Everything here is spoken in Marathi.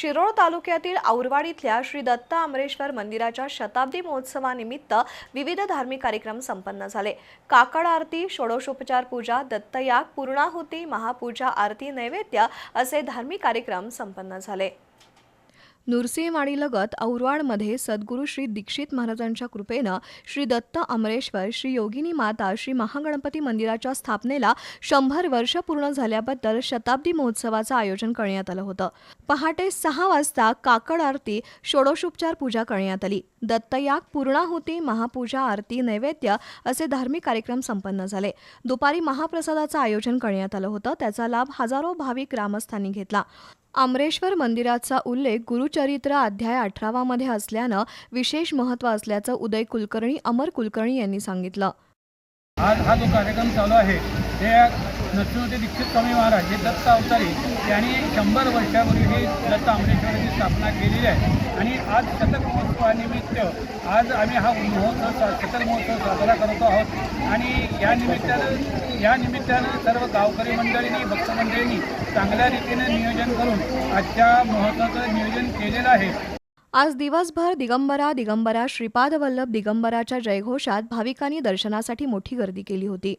शिरोळ तालुक्यातील औरवाड इथल्या श्री दत्त आमरेश्वर मंदिराच्या शताब्दी महोत्सवानिमित्त विविध धार्मिक कार्यक्रम संपन्न झाले. काकड आरती षोडशोपचार पूजा दत्तयाग पूर्णाहुती महापूजा आरती नैवेद्य असे धार्मिक कार्यक्रम संपन्न झाले. नुरसिंहवाडीलगत औरवाडमध्ये सद्गुरू श्री दीक्षित महाराजांच्या कृपेनं श्री दत्त अमरेश्वर श्री योगिनी माता श्री महागणपती मंदिराच्या स्थापनेला शंभर वर्ष पूर्ण झाल्याबद्दल शताब्दी महोत्सवाचं आयोजन करण्यात आलं होतं. पहाटे सहा वाजता काकड आरती षोडशोपचार पूजा करण्यात आली. दत्तयाग पूर्णाहुती महापूजा आरती नैवेद्य असे धार्मिक कार्यक्रम संपन्न झाले. दुपारी महाप्रसादाचं आयोजन करण्यात आलं होतं त्याचा लाभ हजारो भाविक ग्रामस्थांनी घेतला. आमरेश्वर मंदिराचा उल्लेख गुरुचरित्र अध्याय अठरावामध्ये असल्यानं विशेष महत्त्व असल्याचं उदय कुलकर्णी अमर कुलकर्णी यांनी सांगितलं. आज हा जो कार्यक्रम चालू आहे नरसिंहते दीक्षित स्वामी महाराज हे दत्त अवतारी यांनी शंभर वर्षापूर्वी ही दत्त अमरेश्वराची स्थापना केलेली आहे. आणि आज शतक महोत्सवानिमित्त आज आम्ही हा महोत्सव शतक महोत्सव साजरा करतो आहोत. आणि या निमित्तानं या निमित्तानं सर्व गावकरी मंडळींनी भक्त मंडळींनी चांगल्या रीतीने नियोजन करून आजच्या महोत्सवाचं नियोजन केलेलं आहे. आज दिवसभर दिगंबरा दिगंबरा श्रीपाद वल्लभ दिगंबराच्या जयघोषात भाविकांनी दर्शनासाठी मोठी गर्दी केली होती.